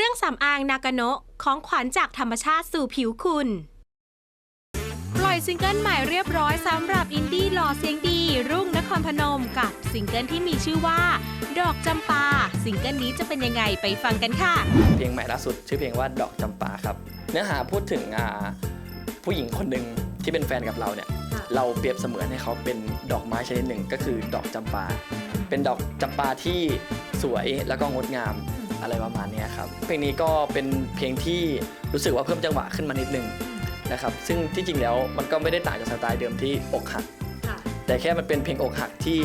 รื่องสำอางนากาโนะของขวัญจากธรรมชาติสู่ผิวคุณ ปล่อยซิงเกิลใหม่เรียบร้อยสำหรับอินดี้หล่อเสียงดี รุ่งนครพนมกับซิงเกิลที่มีชื่อว่า ดอกจำปาซิงเกิลนี้จะเป็นยังไงไปฟังกันค่ะ เพลงใหม่ล่าสุดชื่อเพลงว่าดอกจำปาครับ เนื้อหาพูดถึงอ่าผู้หญิงคนหนึ่งที่เป็นแฟนกับเราเนี่ยเราเปรียบเสมือนให้เขาเป็นดอกไม้ชนิดหนึ่งก็คือดอกจำปา เป็นดอกจำปาที่สวยแล้วก็งดงาม อะไรประมาณเนี้ยครับเพลงนี้ก็เป็นเพลงที่รู้สึกว่าเพิ่มจังหวะขึ้นมานิดนึงนะครับซึ่งที่จริงแล้วมันก็ไม่ได้ต่างจากสไตล์เดิมที่อกหักแต่แค่มันเป็นเพลงอกหักที่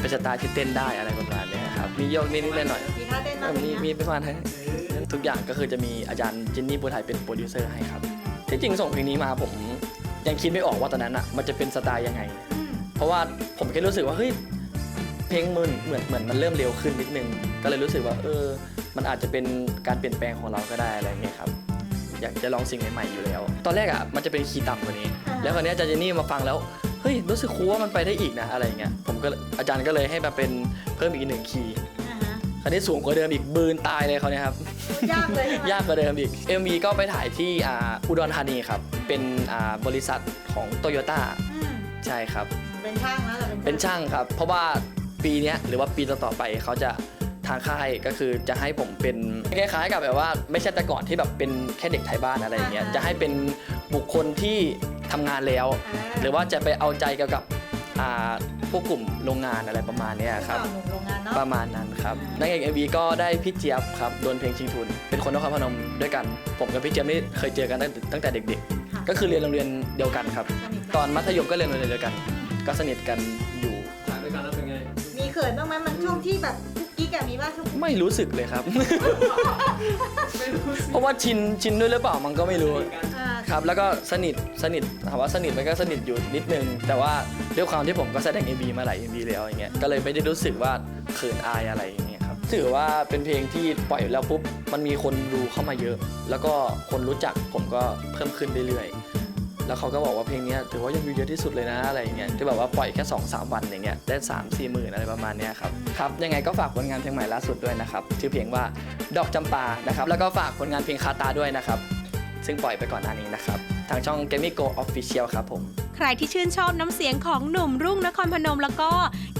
เป็นสไตล์ที่เต้นได้อะไรประมาณเนี้ยครับมีโยกนิดๆหน่อยๆมีท่าเต้นบ้างไหมมีคะมีประมาณนั้นทุกอย่างก็คือจะมีอาจารย์จินนี่บัวไทยเป็นโปรดิวเซอร์ให้ครับที่จริงส่งเพลงนี้มาผมยังคิดไม่ออกว่าตอนนั้นอะมันจะเป็นสไตล์ยังไงอืมเพราะว่าผมแค่รู้สึกว่าเฮ้ยเพ ลงมันเหมือนเหมือนมันเริ่มเร็วขึ้นนิดนึง ก็เลยรู้สึกว่าเออ มันอาจจะเป็นการเปลี่ยนแปลงของเราก็ได้อะไรอย่างเงี้ยครับ อยากจะลองสิ่งใหม่ๆอยู่แล้ว ตอนแรกอะมันจะเป็นคีย์ต่ำกว่านี้ แล้วคราวเนี้ยอาจารย์เจนนี่มาฟังแล้วเฮ้ยรู้สึกคูลว่ามันไปได้อีกนะอะไรอย่างเงี้ยผมก็อาจารย์ก็เลยให้มาเป็นเพิ่มอีกหนึ่งคีย์อ่าฮะคราวนี้สูงกว่าเดิมอีกบืนตายเลยเขาเนี่ยครับยากเลยใช่ไหมยากกว่าเดิมอีก MV ก็ไปถ่ายที่อ่าอุดรธานีครับ เป็นอ่าบริษัทของโตโยต้าอืมใช่ครับ เป็นช่างนะแต่เป็นช่างครับ เพราะว่า ปีเนี้ยหรือว่าปีต่อๆไปเขาจะทางค่ายก็คือจะให้ผมเป็นคล้ายๆกับแบบว่า ไม่ใช่แต่ก่อนที่แบบเป็นแค่เด็กไทยบ้านอะไรอย่างเงี้ยจะให้เป็นบุคคลที่ทำงานแล้วาหรือว่าจะไปเอาใจเกี่ยวกับอ่าพวกกลุ่มโรงงานอะไรประมาณเนี้ยครับเก่าหนุ่มโรงงานเนาะประมาณนั้นครับนางเอกเอ็มวีก็ได้พี่เจี๊ยบครับโดนเพลงชิงทุน เป็นคนนครพนมด้วยกัน ผมกับพี่เจี๊ยบนี่เคยเจอกันตั้งตั้งแต่เด็กค่ะๆก็คือเรียนโรงเรียนเดียวกันครับสนิทตอนมัธยมก็เรียนโรงเรียนเดียวกัน ก็สนิทกันอยู่มี เขินบ้างไหมมันช่วงที่แบบกุ๊กกิ๊กอะมีบ้างช่วงไม่รู้สึกเลยครับ เพราะว่าชินชินด้วยหรือเปล่ามันก็ไม่รู้อ่าครับ แล้วก็สนิทสนิทถามว่าสนิทมันก็สนิทอยู่นิดนึง แต่ว่าด้วยความที่ผมก็แสดง MV มาหลาย MV แล้วอย่างเงี้ยก็เลยไม่ได้รู้สึกว่าเขินอายอะไรอย่างเงี้ยครับถือว่าเป็นเพลงที่ปล่อยแล้วปุ๊บมันมีคนดูเข้ามาเยอะ แล้วก็คนรู้จักผมก็เพิ่มขึ้นเรื่อยๆ แล้วเขาก็บอกว่าเพลงนี้ถือว่ายังวิวเยอะที่สุดเลยนะอะไรอย่างเงี้ยที่แบบว่าปล่อยแค่2อสวันอย่างเงี้ยได้3 4หมื่นอะไรประมาณเนี้ยครับครับยังไงก็ฝากผลงานเพลงใหม่ล่าสุดด้วยนะครับชื่อเพลงว่าดอกจำปานะครับแล้วก็ฝากผลงานเพลงคาตาด้วยนะครับซึ่งปล่อยไปก่อนหน้านี้นะครับทางช่อง g a m i Go Official ครับผมใครที่ชื่นชอบน้ำเสียงของหนุ่มรุ่งนครพนมแล้วก็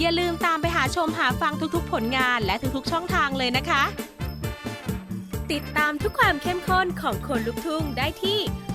อย่าลืมตามไปหาชมหาฟังทุกๆ ผลงานและทุกๆ ช่องทางเลยนะคะ ติดตามทุกความเข้มข้นของคนลุกทุ่งได้ที่